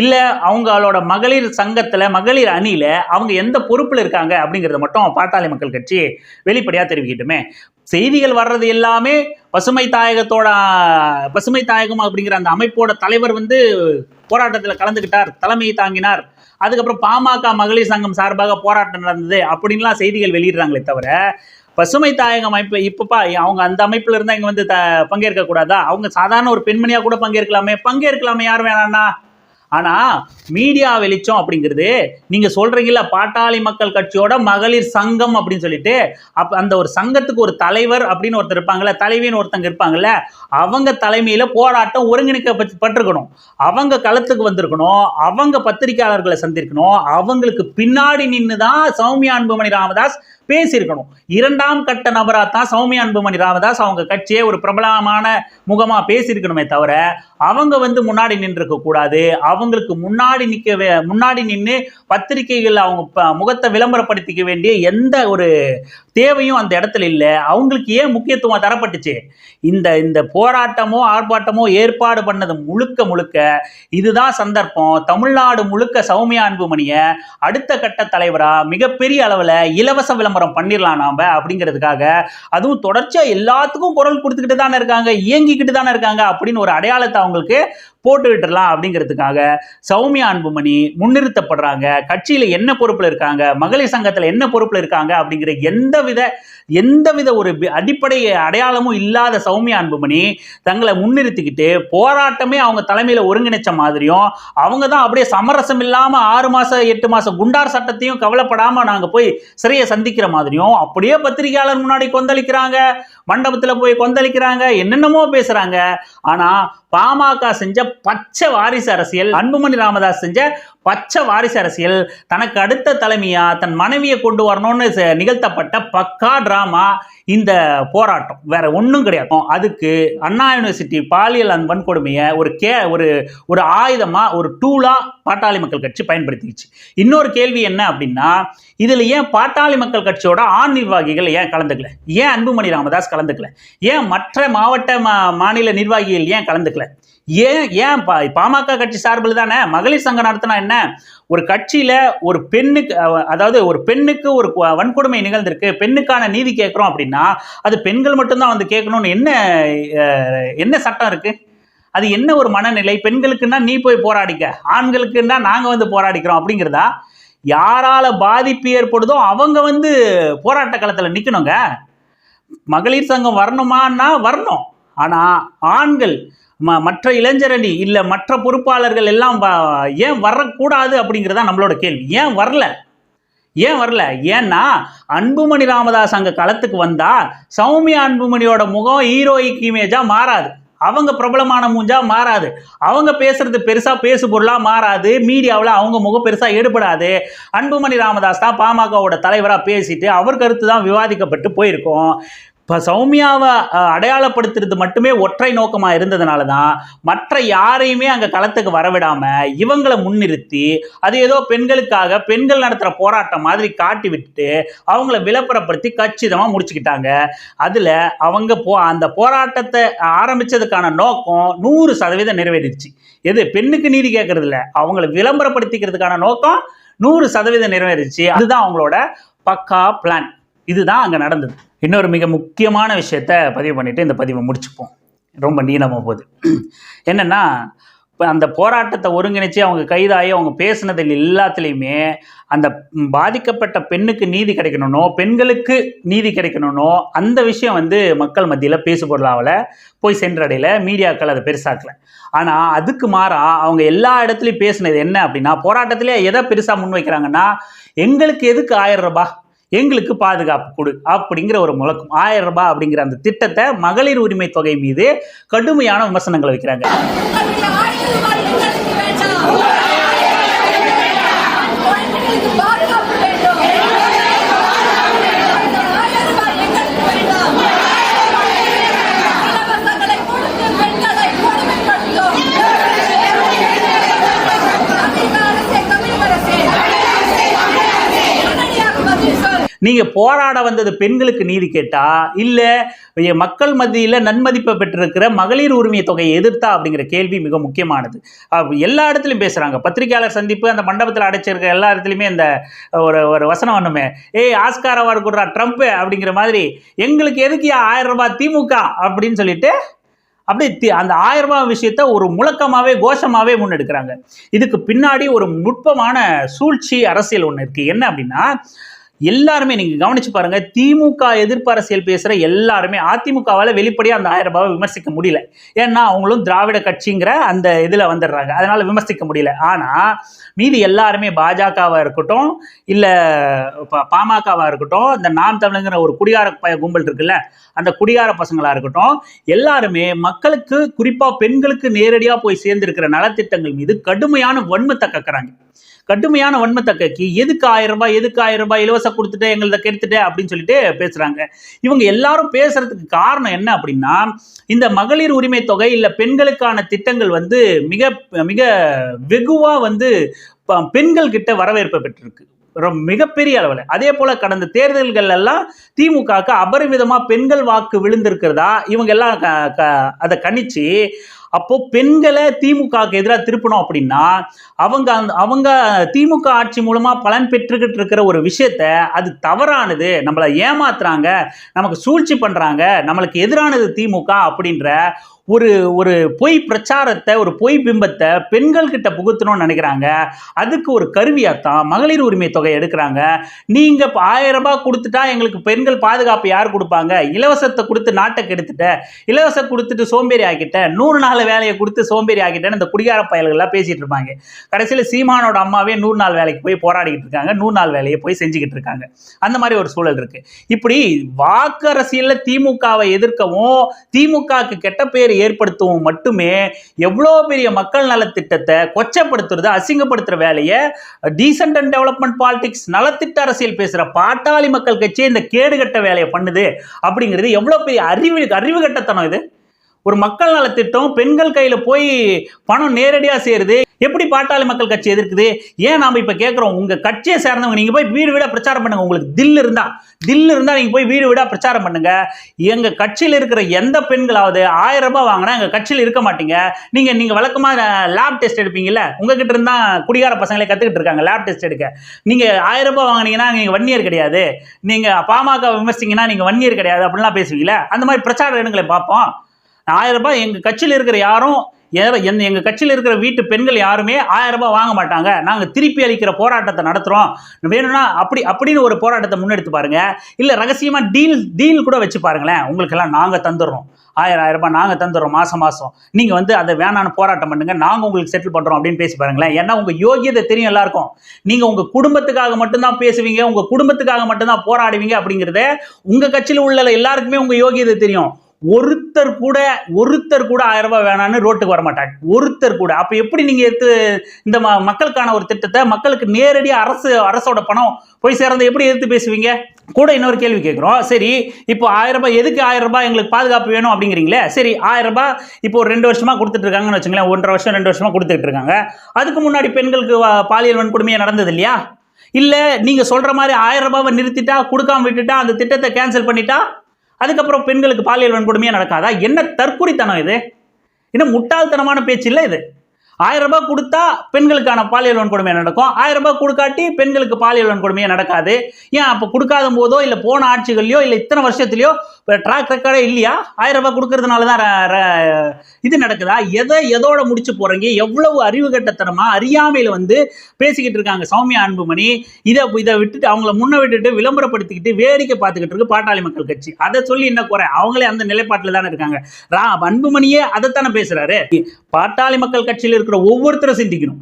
இல்லை அவங்களோட மகளிர் சங்கத்தில் மகளிர் அணியில் அவங்க எந்த பொறுப்பில் இருக்காங்க அப்படிங்கிறத மட்டும் பாட்டாளி மக்கள் கட்சி வெளிப்படையாக தெரிவிக்கட்டுமே. செய்திகள் வர்றது எல்லாமே பசுமை தாயகத்தோட பசுமை தாயகம் அப்படிங்கிற அந்த அமைப்போட தலைவர் வந்து போராட்டத்தில் கலந்துக்கிட்டார் தலைமையை தாங்கினார். அதுக்கப்புறம் பாமக மகளிர் சங்கம் சார்பாக போராட்டம் நடந்தது அப்படின்லாம் செய்திகள் வெளியிடுறாங்களே தவிர பசுமை தாயகம் அமைப்பு இப்பப்பா அவங்க அந்த அமைப்புல இருந்தா இங்க வந்து த பங்கேற்க கூடாதா அவங்க சாதாரண ஒரு பெண்மணியா கூட பங்கேற்கலாமே பங்கேற்கலாமே யார் வேணாம்னா ஆனா மீடியா வெளிச்சம் அப்படிங்கிறது நீங்க சொல்றீங்கல்ல பாட்டாளி மக்கள் கட்சியோட மகளிர் சங்கம் அப்படின்னு சொல்லிட்டு அப் அந்த ஒரு சங்கத்துக்கு ஒரு தலைவர் அப்படின்னு ஒருத்தர் இருப்பாங்கல்ல தலைவின்னு ஒருத்தங்க இருப்பாங்கல்ல அவங்க தலைமையில போராட்டம் ஒருங்கிணைக்கப்பட்டிருக்கணும். அவங்க களத்துக்கு வந்திருக்கணும் அவங்க பத்திரிகையாளர்களை சந்திருக்கணும் அவங்களுக்கு பின்னாடி நின்று தான் சௌமியா அன்புமணி ராமதாஸ் பேசியிருக்கணும். இரண்டாம் கட்ட நபராக தான் சௌமியா அன்புமணி ராமதாஸ் அவங்க கட்சியே ஒரு பிரபலமான முகமாக பேசியிருக்கணுமே தவிர அவங்க வந்து முன்னாடி நின்றுக்க கூடாது அவங்களுக்கு முன்னாடி நிற்க முன்னாடி நின்று பத்திரிகைகள் அவங்க முகத்தை விளம்பரப்படுத்திக்க வேண்டிய எந்த ஒரு தேவையும் அந்த இடத்துல இல்லை. அவங்களுக்கு ஏன் முக்கியத்துவம் தரப்பட்டுச்சு? இந்த இந்த போராட்டமோ ஆர்ப்பாட்டமோ ஏற்பாடு பண்ணது முழுக்க முழுக்க இதுதான் சந்தர்ப்பம். தமிழ்நாடு முழுக்க சௌமியா அன்புமணியை அடுத்த கட்ட தலைவராக மிகப்பெரிய அளவில் இலவச விளம்பரம் பண்ணிடலாம் நாம் அப்படிங்கிறதுக்காக. அதுவும் தொடர்ச்சியாக எல்லாத்துக்கும் குரல் கொடுத்துக்கிட்டு தானே இருக்காங்க இயங்கிக்கிட்டு தானே இருக்காங்க அப்படின்னு ஒரு அடையாளத்தை அவங்களுக்கு போட்டு விட்டுறலாம் அப்படிங்கிறதுக்காக சௌமியா அன்புமணி முன்னிறுத்தப்படுறாங்க. கட்சியில் என்ன பொறுப்பில் இருக்காங்க? மகளிர் சங்கத்தில் என்ன பொறுப்பில் இருக்காங்க? அப்படிங்கிற எந்தவித எந்தவித ஒரு அடிப்படை அடையாளமும் இல்லாத சௌமியா அன்புமணி தங்களை முன்னிறுத்திக்கிட்டு போராட்டமே அவங்க தலைமையில் ஒருங்கிணைச்ச மாதிரியும் அவங்க தான் அப்படியே சமரசம் இல்லாமல் ஆறு மாதம் எட்டு மாதம் குண்டார் சட்டத்தையும் கவலைப்படாமல் நாங்கள் போய் சிறையை சந்திக்கிற மாதிரியும் அப்படியே பத்திரிகையாளர் முன்னாடி கொந்தளிக்கிறாங்க. மண்டபத்தில் போய் கொந்தளிக்கிறாங்க என்னென்னமோ பேசுகிறாங்க ஆனால் பாமக செஞ்ச பச்சை வாரிசு அரசியல் அன்புமணி ராமதாஸ் செஞ்ச பச்சை வாரிசு அரசியல் தனக்கு அடுத்த தலைமையா தன் மனைவியை கொண்டு வரணும்னு நிகழ்த்தப்பட்ட பக்கா டிராமா இந்த போராட்டம். வேற ஒன்றும் கிடையாது. அதுக்கு அண்ணா யூனிவர்சிட்டி பாலியல் அந்த வன்கொடுமையை ஒரு கே ஒரு ஒரு ஆயுதமாக ஒரு டூலாக பாட்டாளி மக்கள் கட்சி பயன்படுத்திக்கிச்சு. இன்னொரு கேள்வி என்ன அப்படின்னா இதில் ஏன் பாட்டாளி மக்கள் கட்சியோட ஆண் நிர்வாகிகள் ஏன் கலந்துக்கல? ஏன் அன்புமணி ராமதாஸ் கலந்துக்கல? ஏன் மற்ற மாவட்ட மா- மாநில நிர்வாகிகள் ஏன் கலந்துக்கல? ஏன் ஏன் பா பாமக கட்சி சார்பில் தானே? மகளிர் சங்கம் நடத்தினா என்ன? ஒரு கட்சியில் ஒரு பெண்ணுக்கு அதாவது ஒரு பெண்ணுக்கு ஒரு வன்கொடுமை நிகழ்ந்திருக்கு பெண்ணுக்கான நீதி கேட்குறோம் அப்படின்னா அது பெண்கள் மட்டும்தான் வந்து கேட்கணும்னு என்ன என்ன சட்டம் இருக்குது அது என்ன ஒரு மனநிலை? பெண்களுக்குன்னா நீ போய் போராடிக்க ஆண்களுக்குன்னா நாங்கள் வந்து போராடிக்கிறோம் அப்படிங்கிறதா? யாரால பாதிப்பு ஏற்படுதோ அவங்க வந்து போராட்ட களத்தில் நிற்கணுங்க மகளிர் சங்கம் வரணுமான்னா வரணும். ஆனால் ஆண்கள் ம மற்ற இளைஞரணி இல்லை மற்ற பொறுப்பாளர்கள் எல்லாம் ஏன் வரக்கூடாது அப்படிங்கிறதா நம்மளோட கேள்வி. ஏன் வரல? ஏன் வரல? ஏன்னா அன்புமணி ராமதாஸ் அங்கே களத்துக்கு வந்தா சௌமியா அன்புமணியோட முகம் ஹீரோயிக் இமேஜாக மாறாது. அவங்க பிரபலமான மூஞ்சா மாறாது. அவங்க பேசுறது பெருசா பேசு பொருளா மாறாது. மீடியாவில் அவங்க முகம் பெருசா எடுபடாது அன்புமணி ராமதாஸ் தான் பாமகவோட தலைவராக பேசிட்டு அவர் கருத்து தான் விவாதிக்கப்பட்டு போயிருக்கோம். இப்போ சௌமியாவை அடையாளப்படுத்துறது மட்டுமே ஒற்றை நோக்கமாக இருந்ததுனால தான் மற்ற யாரையுமே அங்கே களத்துக்கு வரவிடாமல் இவங்களை முன்னிறுத்தி அது ஏதோ பெண்களுக்காக பெண்கள் நடத்துகிற போராட்டம் மாதிரி காட்டி விட்டுட்டு அவங்கள விளம்பரப்படுத்தி கச்சிதமாக முடிச்சுக்கிட்டாங்க. அதில் அவங்க போ அந்த போராட்டத்தை ஆரம்பித்ததுக்கான நோக்கம் நூறு சதவீதம் நிறைவேறிடுச்சு. எது பெண்ணுக்கு நீதி கேட்கறதில்ல அவங்கள விளம்பரப்படுத்திக்கிறதுக்கான நோக்கம் நூறு சதவீதம் நிறைவேறிச்சு அதுதான் அவங்களோட பக்கா பிளான் இதுதான் அங்கே நடந்தது. இன்னொரு மிக முக்கியமான விஷயத்த பதிவு பண்ணிவிட்டு இந்த பதிவை முடிச்சுப்போம். ரொம்ப நீளமாக போகுது. என்னென்னா இப்போ அந்த போராட்டத்தை ஒருங்கிணைச்சு அவங்க கைதாகி அவங்க பேசுனதில் எல்லாத்துலேயுமே அந்த பாதிக்கப்பட்ட பெண்ணுக்கு நீதி கிடைக்கணும்னோ பெண்களுக்கு நீதி கிடைக்கணும்னோ அந்த விஷயம் வந்து மக்கள் மத்தியில் பேசு பொருளாவில் போய் சென்றடையில மீடியாக்கள் அதை பெருசாக்கலை. ஆனால் அதுக்கு மாறா அவங்க எல்லா இடத்துலையும் பேசுனது என்ன அப்படின்னா போராட்டத்திலே எதை பெருசாக முன்வைக்கிறாங்கன்னா எங்களுக்கு எதுக்கு ஆயிரம் ரூபாய்? எங்களுக்கு பாதுகாப்பு கொடு அப்படிங்கிற ஒரு முழக்கம். ஆயிரம் ரூபாய் அப்படிங்கிற அந்த திட்டத்தை மகளிர் உரிமை தொகை மீது கடுமையான விமர்சனங்களை வைக்கிறாங்க உங்களுடைய ஆயிரம் ரூபாய் எங்களுக்கு வேண்டாம். குழந்தைகளுக்கு பாதுகாப்பு வேண்டும். அந்த ஆயிரம் ரூபாய் எங்களுக்கு வேண்டாம். இலவசங்களை கொடுத்து பெண்களை கொடுமைப்படுத்தும். தமிழக அரசே, தமிழக அரசே. உடனடியாக நீங்கள் நீங்க போராட வந்தது பெண்களுக்கு நீதி கேட்டா இல்ல மக்கள் மத்தியில் நன்மதிப்பை பெற்றிருக்கிற மகளிர் உரிமை தொகையை எதிர்த்தா அப்படிங்கிற கேள்வி மிக முக்கியமானது. எல்லா இடத்துலையும் பேசுறாங்க. பத்திரிகையாளர் சந்திப்பு அந்த மண்டபத்தில் அடைச்சிருக்க எல்லா இடத்துலையுமே இந்த ஒரு ஒரு வசனம் ஒண்ணுமே. ஏய் ஆஸ்கார் அவார்டு கொடுறா ட்ரம்ப் அப்படிங்கிற மாதிரி எங்களுக்கு எதுக்கு ஆயிரம் ரூபாய் திமுக அப்படின்னு சொல்லிட்டு அப்படியே தி- அந்த ஆயிரம் ரூபாய் விஷயத்த ஒரு முழக்கமாகவே கோஷமாகவே முன்னெடுக்கிறாங்க. இதுக்கு பின்னாடி ஒரு நுட்பமான சூழ்ச்சி அரசியல் ஒன்று இருக்கு. என்ன அப்படின்னா எல்லாருமே நீங்க கவனிச்சு பாருங்க திமுக எதிர்ப்பு அரசியல் பேசுற எல்லாருமே அதிமுகவால வெளிப்படையா அந்த ஆயிரம் ரூபாவை விமர்சிக்க முடியல. ஏன்னா அவங்களும் திராவிட கட்சிங்கிற அந்த இதுல வந்துடுறாங்க. அதனால விமர்சிக்க முடியல. ஆனா மீதி எல்லாருமே பாஜகவா இருக்கட்டும் இல்ல ப- பாமகவா இருக்கட்டும் இந்த நாம் தமிழுங்கிற ஒரு குடியார பய கும்பல் இருக்குல்ல அந்த குடியார பசங்களா இருக்கட்டும் எல்லாருமே மக்களுக்கு குறிப்பா பெண்களுக்கு நேரடியா போய் சேர்ந்திருக்கிற நலத்திட்டங்கள் மீது கடுமையான வன்மத்தை கக்குறாங்க. கடுமையான வன்மத்தை கக்கி எதுக்கு ஆயிரம் ரூபாய் எதுக்கு ஆயிரம் ரூபாய் இலவசம் கொடுத்துட்டு எங்களை கெடுத்துட்டு அப்படின்னு சொல்லிட்டு பேசுறாங்க. இவங்க எல்லாரும் பேசுறதுக்கு காரணம் என்ன அப்படின்னா இந்த மகளிர் உரிமை தொகை இல்ல பெண்களுக்கான திட்டங்கள் வந்து மிக மிக வெகுவா வந்து ப- பெண்கள் கிட்ட வரவேற்பு பெற்றிருக்கு. ரொம்ப மிகப்பெரிய அளவில். அதே போல கடந்த தேர்தல்கள் எல்லாம் திமுகவுக்கு அபரிமிதமா பெண்கள் வாக்கு விழுந்திருக்கிறதா இவங்க எல்லாம் க- க- அதை கணிச்சு அப்போ பெண்களை திமுகவுக்கு எதிராக திருப்பணும் அப்படின்னா அவங்க அந்த அவங்க திமுக ஆட்சி மூலமா பலன் பெற்றுக்கிட்டு இருக்கிற ஒரு விஷயத்த அது தவறானது நம்மளை ஏமாத்துறாங்க நமக்கு சூழ்ச்சி பண்றாங்க நம்மளுக்கு எதிரானது திமுக அப்படின்ற ஒரு ஒரு பொய் பிரச்சாரத்தை ஒரு பொய் பிம்பத்தை பெண்கள் கிட்ட புகுத்தணும்னு நினைக்கிறாங்க. அதுக்கு ஒரு கருவியாகத்தான் மகளிர் உரிமை தொகை எடுக்கிறாங்க. நீங்க இப்போ ஆயிரம் ரூபாய் கொடுத்துட்டா எங்களுக்கு பெண்கள் பாதுகாப்பு யார் கொடுப்பாங்க? இலவசத்தை கொடுத்து நாட்டை கெடுத்துட்ட இலவசம் கொடுத்துட்டு சோம்பேறி ஆக்கிட்ட நூறு நாள் வேலையை கொடுத்து சோம்பேறி ஆக்கிட்டேன்னு இந்த குடிகார பயல்கள்லாம் பேசிட்டு இருப்பாங்க. கடைசியில் சீமானோட அம்மாவே நூறு நாள் வேலைக்கு போய் போராடிக்கிட்டு இருக்காங்க. நூறு நாள் வேலையை போய் செஞ்சுக்கிட்டு இருக்காங்க. அந்த மாதிரி ஒரு சூழல் இருக்கு. இப்படி வாக்கு அரசியல்ல திமுகவை எதிர்க்கவும் திமுகவுக்கு கெட்ட பேர் ஏற்படுத்தவும் மட்டுமே எவ்வளோ பெரிய மக்கள் நலத்திட்டத்தை கொச்சப்படுத்துறது அசிங்கப்படுத்துற வேலையை டீசென்ட் அண்ட் டெவலப்மெண்ட் பாலிடிக்ஸ் நலத்திட்ட அரசியல் பேசுற பாட்டாளி மக்கள் கட்சி இந்த கேடுகட்ட வேலையை பண்ணுது அப்படிங்கிறது எவ்வளோ பெரிய அறிவு அறிவு கட்டத்தனம் இது. ஒரு மக்கள் நலத்திட்டம் பெண்கள் கையில போய் பணம் நேரடியா சேருது. எப்படி பாட்டாளி மக்கள் கட்சி எதிர்க்குது? ஏன் நாம் இப்போ கேட்குறோம் உங்கள் கட்சியை சேர்ந்தவங்க நீங்கள் போய் வீடு வீடாக பிரச்சாரம் பண்ணுங்கள் உங்களுக்கு தில் இருந்தா. தில் இருந்தால் நீங்கள் போய் வீடு வீடாக பிரச்சாரம் பண்ணுங்கள் எங்கள் கட்சியில் இருக்கிற எந்த பெண்களாவது ஆயிரம் ரூபாய் வாங்கினா எங்கள் கட்சியில் இருக்க மாட்டீங்க. நீங்கள் நீங்கள் வழக்கமாக லேப் டெஸ்ட் எடுப்பீங்கல்ல? உங்ககிட்ட இருந்தால் குடிகார பசங்களே கற்றுக்கிட்டு இருக்காங்க லேப் டெஸ்ட் எடுக்க. நீங்கள் ஆயிரம் ரூபாய் வாங்கினீங்கன்னா நீங்கள் வன்னியர் கிடையாது. நீங்கள் பாமக விமர்சிங்கன்னா நீங்கள் வன்னியர் கிடையாது. அப்படின்லாம் பேசுவீங்களே அந்த மாதிரி பிரச்சார இடங்களை பார்ப்போம். ஆயிரம் ரூபாய் எங்கள் கட்சியில் இருக்கிற யாரும் எ- எந்த- எங்கள் கட்சியில் இருக்கிற வீட்டு பெண்கள் யாருமே ஆயிரம் ரூபாய் வாங்க மாட்டாங்க. நாங்கள் திருப்பி அளிக்கிற போராட்டத்தை நடத்துகிறோம் வேணும்னா அப்படி அப்படின்னு ஒரு போராட்டத்தை முன்னெடுத்து பாருங்கள் இல்லை ரகசியமாக டீல் டீல் கூட வச்சு பாருங்களேன். உங்களுக்கெல்லாம் நாங்கள் தந்துடுறோம். ஆயிரம் ஆயிரம் ரூபாய் நாங்கள் தந்துடுறோம் மாதம் மாதம் நீங்கள் வந்து அதை வேணான்னு போராட்டம் பண்ணுங்கள் நாங்கள் உங்களுக்கு செட்டில் பண்ணுறோம் அப்படின்னு பேசி பாருங்களேன். ஏன்னா உங்கள் யோகியதை தெரியும் எல்லாருக்கும். நீங்கள் உங்கள் குடும்பத்துக்காக மட்டும்தான் பேசுவீங்க. உங்கள் குடும்பத்துக்காக மட்டும்தான் போராடுவீங்க அப்படிங்கிறத உங்கள் கட்சியில் உள்ள எல்லாருக்குமே உங்கள் யோகியதை தெரியும். ஒருத்தர் கூட ஒருத்தர் கூட ஆயிரம் ரூபாய் வேணான்னு ரோட்டுக்கு வர மாட்டாங்க ஒருத்தர் கூட. அப்போ எப்படி நீங்கள் எடுத்து இந்த ம- மக்களுக்கான ஒரு திட்டத்தை மக்களுக்கு நேரடியாக அரசு அரசோட பணம் போய் சேர்ந்து எப்படி எடுத்து பேசுவீங்க? கூட இன்னொரு கேள்வி கேட்குறோம். சரி இப்போ ஆயிரம் ரூபாய் எதுக்கு ஆயிரம் ரூபாய் எங்களுக்கு பாதுகாப்பு வேணும் அப்படிங்கிறீங்களே? சரி ஆயிரம் ரூபாய் இப்போ ஒரு ரெண்டு வருஷமா கொடுத்துட்டு இருக்காங்கன்னு வச்சுங்களேன். ஒன்றரை வருஷம் ரெண்டு வருஷமா கொடுத்துட்டு இருக்காங்க. அதுக்கு முன்னாடி பெண்களுக்கு பாலியல் வன்கொடுமையாக நடந்தது இல்லையா? இல்லை நீங்கள் சொல்கிற மாதிரி ஆயிரம் ரூபாவை நிறுத்திட்டா கொடுக்காம விட்டுட்டா அந்த திட்டத்தை கேன்சல் பண்ணிட்டா? அதுக்கப்புறம் பெண்களுக்கு பாலியல் வன்கொடுமையாக நடக்காதா? என்ன தற்குறித்தனம் இது? இன்னும் முட்டாள்தனமான பேச்சு இல்லை இது? ஆயிரம் ரூபாய் கொடுத்தா பெண்களுக்கான பாலியல் வன்கொடுமை நடக்கும். ஆயிரம் ரூபாய் கொடுக்காட்டி பெண்களுக்கு பாலியல் வன்கொடுமையே நடக்காது. ஏன் அப்போ கொடுக்காத போதோ இல்லை போன ஆட்சிகள்லையோ இல்லை இத்தனை வருஷத்துலையோ ட்ராக் ரெக்கார்டே இல்லையா? ஆயிரம் ரூபாய் கொடுக்கறதுனால தான் ர- இது நடக்குதா? எதை எதோட முடிச்சு போறீங்க? எவ்வளவு அறிவு கட்டத்தனமா அறியாமையில் வந்து பேசிக்கிட்டு இருக்காங்க சௌமியா அன்புமணி. இதை இதை விட்டுட்டு அவங்கள முன்ன விட்டுட்டு விளம்பரப்படுத்திக்கிட்டு வேடிக்கை பார்த்துக்கிட்டு இருக்கு பாட்டாளி மக்கள் கட்சி. அதை சொல்லி என்ன குறை? அவங்களே அந்த நிலைப்பாட்டில் தானே இருக்காங்க. ரா அன்புமணியே அதைத்தானே பேசுறாரு. பாட்டாளி மக்கள் கட்சியில் இருக்கிற ஒவ்வொருத்தரும் சிந்திக்கணும்.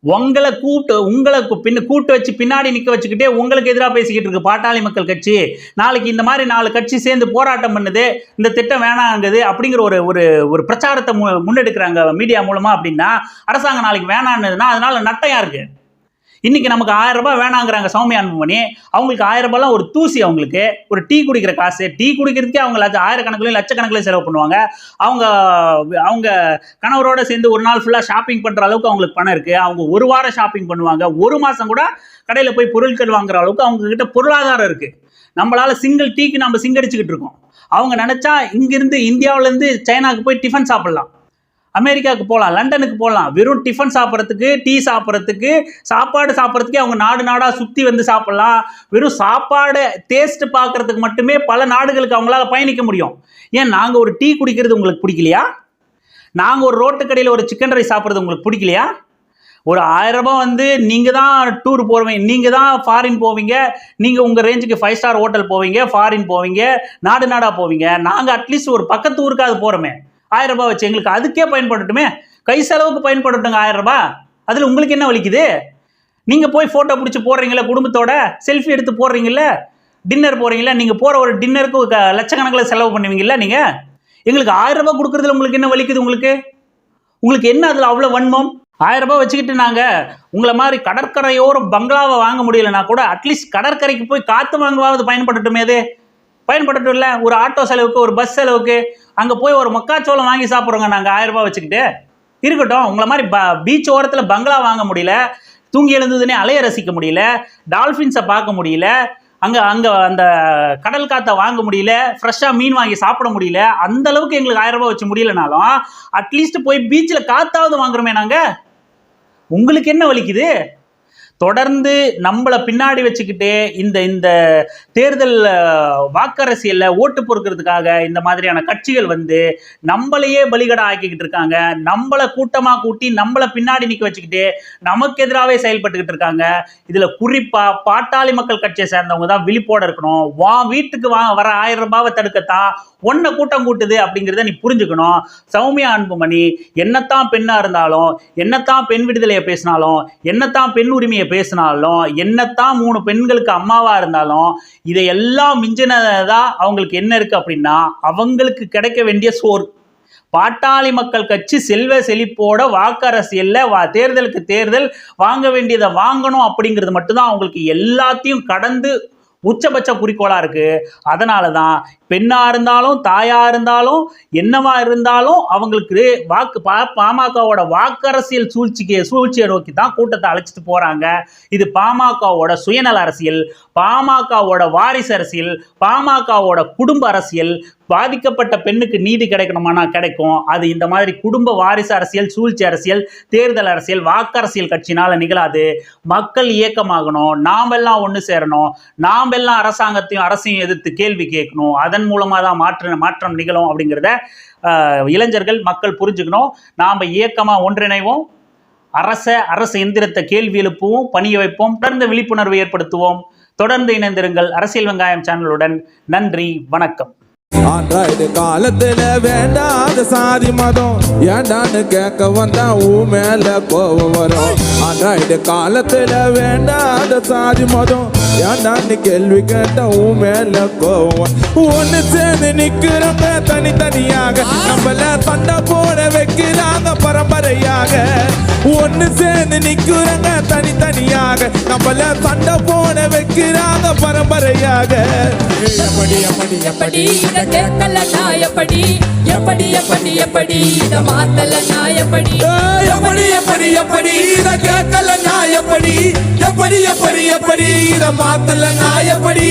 உங்களை கூட்டு உங்களை பின்ன கூட்டு வச்சு பின்னாடி நிற்க வச்சுக்கிட்டே உங்களுக்கு எதிராக பேசிக்கிட்டு இருக்கு பாட்டாளி மக்கள் கட்சி. நாளைக்கு இந்த மாதிரி நாலு கட்சி சேர்ந்து போராட்டம் பண்ணுது இந்த திட்டம் வேணாங்குது அப்படிங்கிற ஒரு ஒரு ஒரு பிரச்சாரத்தை மு- முன்னெடுக்கிறாங்க மீடியா மூலமாக அப்படின்னா அரசாங்கம் நாளைக்கு வேணான்னதுன்னா அதனால நட்டம் யாருக்கு இன்னைக்கு நமக்கு ஆயிரம் ரூபாய் வேணாங்கிறாங்க சௌமியா அன்புமணி. அவங்களுக்கு ஆயிரம் ரூபாய்லாம் ஒரு தூசி அவங்களுக்கு. ஒரு டீ குடிக்கிற காசு. டீ குடிக்கிறதுக்கே அவங்க லட்ச ஆயிரக்கணக்கிலையும் லட்சக்கணக்கிலையும் செலவு பண்ணுவாங்க. அவங்க அவங்க கணவரோட சேர்ந்து ஒரு நாள் ஃபுல்லாக ஷாப்பிங் பண்ணுற அளவுக்கு அவங்களுக்கு பணம் இருக்குது அவங்க ஒரு வாரம் ஷாப்பிங் பண்ணுவாங்க. ஒரு மாதம் கூட கடையில் போய் பொருட்கள் வாங்குற அளவுக்கு அவங்க கிட்ட பொருளாதாரம் இருக்குது நம்மளால் சிங்கிள் டீக்கு நம்ம சிங்கடிச்சுக்கிட்டு இருக்கோம். அவங்க நினச்சா இங்கேருந்து இந்தியாவிலேருந்து சைனாவுக்கு போய் டிஃபன் சாப்பிட்லாம். அமெரிக்காவுக்கு போகலாம் லண்டனுக்கு போகலாம். வெறும் டிஃபன் சாப்பிட்றதுக்கு டீ சாப்பிட்றதுக்கு சாப்பாடு சாப்பிட்றதுக்கே அவங்க நாடு நாடாக சுற்றி வந்து சாப்பிட்லாம். வெறும் சாப்பாடு டேஸ்ட் பார்க்கறதுக்கு மட்டுமே பல நாடுகளுக்கு அவங்களால பயணிக்க முடியும். ஏன்? நாங்கள் ஒரு டீ குடிக்கிறது உங்களுக்கு பிடிக்கலையா? நாங்கள் ஒரு ரோட்டு கடையில் ஒரு சிக்கன் ரைஸ் சாப்பிட்றது உங்களுக்கு பிடிக்கலையா? ஒரு ஆயிரம் ரூபாய் வந்து நீங்கள் தான் டூர் போவீங்க நீங்கள் தான் ஃபாரின் போவீங்க. நீங்கள் உங்கள் ரேஞ்சுக்கு ஃபைவ் ஸ்டார் ஹோட்டல் போவீங்க ஃபாரின் போவீங்க நாடு நாடாக போவீங்க. நாங்கள் அட்லீஸ்ட் ஒரு பக்கத்து ஊருக்காவது போகிறோமே ஆயிரம் ரூபாய் வச்சு எங்களுக்கு அதுக்கே பயன்படட்டுமே? கை செலவுக்கு பயன்படட்டுங்க ஆயிரம் ரூபாய். அதில் உங்களுக்கு என்ன வலிக்குது? நீங்கள் போய் ஃபோட்டோ பிடிச்சி போடுறீங்களே குடும்பத்தோட? செல்ஃபி எடுத்து போடுறீங்கள டின்னர் போகிறீங்களா நீங்கள் போகிற ஒரு டின்னருக்கு லட்சக்கணக்கில் செலவு பண்ணுவீங்கல்ல நீங்கள் எங்களுக்கு ஆயிரம் ரூபாய் கொடுக்குறதுல உங்களுக்கு என்ன வலிக்குது உங்களுக்கு? உங்களுக்கு என்ன அதில் அவ்வளோ வன்மம்? ஆயிரம் ரூபாய் வச்சுக்கிட்டு நாங்கள் உங்களை மாதிரி கடற்கரையோரம் பங்களாவை வாங்க முடியலன்னா கூட அட்லீஸ்ட் கடற்கரைக்கு போய் காற்று வாங்குவாவது பயன்படட்டுமே அது? பயன்படட்டும் இல்லை ஒரு ஆட்டோ செலவுக்கு ஒரு பஸ் செலவுக்கு அங்கே போய் ஒரு மக்காச்சோளம் வாங்கி சாப்பிட்றோங்க நாங்கள் ஆயிரம் ரூபாய் வச்சுக்கிட்டு. இருக்கட்டும் உங்களை மாதிரி ப பீச் ஓரத்தில் பங்களா வாங்க முடியல தூங்கி எழுந்ததுனே அலைய ரசிக்க முடியல டால்ஃபின்ஸை பார்க்க முடியல அங்கே அங்கே அந்த கடல் காற்றை வாங்க முடியல ஃப்ரெஷ்ஷாக மீன் வாங்கி சாப்பிட முடியல அந்த அளவுக்கு எங்களுக்கு ஆயிரம் ரூபாய் வச்சு முடியலனாலும் அட்லீஸ்ட் போய் பீச்சில் காத்தாவது வாங்குறோமே நாங்கள் உங்களுக்கு என்ன வலிக்குது? தொடர்ந்து நம்மளை பின்னாடி வச்சுக்கிட்டு இந்த இந்த தேர்தல் வாக்கரசியல்ல ஓட்டு பொறுக்கிறதுக்காக இந்த மாதிரியான கட்சிகள் வந்து நம்மளையே பலிகடா ஆக்கிக்கிட்டு இருக்காங்க. நம்மளை கூட்டமாக கூட்டி நம்மளை பின்னாடி நிற்க வச்சுக்கிட்டு நமக்கு எதிராகவே செயல்பட்டுக்கிட்டு இருக்காங்க. இதில் குறிப்பாக பாட்டாளி மக்கள் கட்சியை சேர்ந்தவங்க தான் விழிப்போட இருக்கணும். வா வீட்டுக்கு வா வர ஆயிரம் ரூபாவை தடுக்கத்தான். ஒன்ன கூட்டம் கூட்டுது அப்படிங்கிறத நீ புரிஞ்சுக்கணும். சௌமியா அன்புமணி என்னத்தான் பெண்ணா இருந்தாலும் என்னத்தான் பெண் விடுதலையை பேசினாலும் என்னத்தான் பெண் உரிமையை பேசினாலும் என்னத்தான் மூணு பெண்களுக்கு அம்மாவா இருந்தாலும் இதையெல்லாம் மிஞ்சினதா அவங்களுக்கு என்ன இருக்கு அப்படின்னா அவங்களுக்கு கிடைக்க வேண்டிய சோர் பாட்டாளி மக்கள் கட்சி செல்வ செழிப்போட வாக்கரசியல்ல வா தேர்தலுக்கு தேர்தல் வாங்க வேண்டியதை வாங்கணும் அப்படிங்கிறது மட்டும்தான் அவங்களுக்கு எல்லாத்தையும் கடந்து உச்சபட்ச குறிக்கோளாக இருக்கு. அதனால தான் பெண்ணாக இருந்தாலும் தாயாக இருந்தாலும் என்னவா இருந்தாலும் அவங்களுக்கு வாக்கு பா பாமகவோட வாக்கரசியல் சூழ்ச்சிக்கு சூழ்ச்சியை நோக்கி தான் கூட்டத்தை அழைச்சிட்டு போகிறாங்க இது பாமகவோட சுயநல அரசியல் பாமகவோட வாரிசு அரசியல் பாமகவோட குடும்ப அரசியல். பாதிக்கப்பட்ட பெண்ணுக்கு நீதி கிடைக்கணுமானா கிடைக்கும். அது இந்த மாதிரி குடும்ப வாரிசு அரசியல் சூழ்ச்சி அரசியல் தேர்தல் அரசியல் வாக்கரசியல் கட்சினால் நிகழாது. மக்கள் இயக்கமாகணும். நாமெல்லாம் ஒன்று சேரணும். நாமெல்லாம் அரசாங்கத்தையும் அரசையும் எதிர்த்து கேள்வி கேட்கணும். அதன் மூலமாக தான் மாற்ற மாற்றம் நிகழும் அப்படிங்கிறத இளைஞர்கள் மக்கள் புரிஞ்சுக்கணும். நாம் இயக்கமாக ஒன்றிணைவோம். அரச அரசு எந்திரத்தை கேள்வி எழுப்புவோம் பணிய வைப்போம் தொடர்ந்து விழிப்புணர்வு ஏற்படுத்துவோம். தொடர்ந்து இணைந்திருங்கள் அரசியல் வெங்காயம் சேனலுடன். நன்றி வணக்கம். ஆண்ட்ராய்டு காலத்துல வேண்டாத சாதி மதம். ஏண்டான்னு கேட்க வந்தா ஊ மேல கோவம் வரும். ஆண்ட்ராய்டு காலத்துல வேண்டாத சாதி மதம். ஏண்டான்னு கேள்வி கேட்டா ஊ மேல கோவம். ஒண்ணு சேர்ந்து நிக்கிறவங்க தனித்தனியாக நம்மள சண்டை போட வைக்கிறாங்க பரம்பரையாக. ஒண்ணு சேர்ந்து நிக்கிறவங்க தனித்தனியாக நம்மள சண்டை போட வைக்கிறாங்க பரம்பரையாக. எப்படி எப்படி எப்படி இத கேட்கல எப்படி? எப்படி எப்படி எப்படி? இத மாத்தல எப்படி? எப்படி எப்படி எப்படி இத கேட்கல எப்படி? எப்படி எப்படி எப்படி? இத மாத்தல நாயப்படி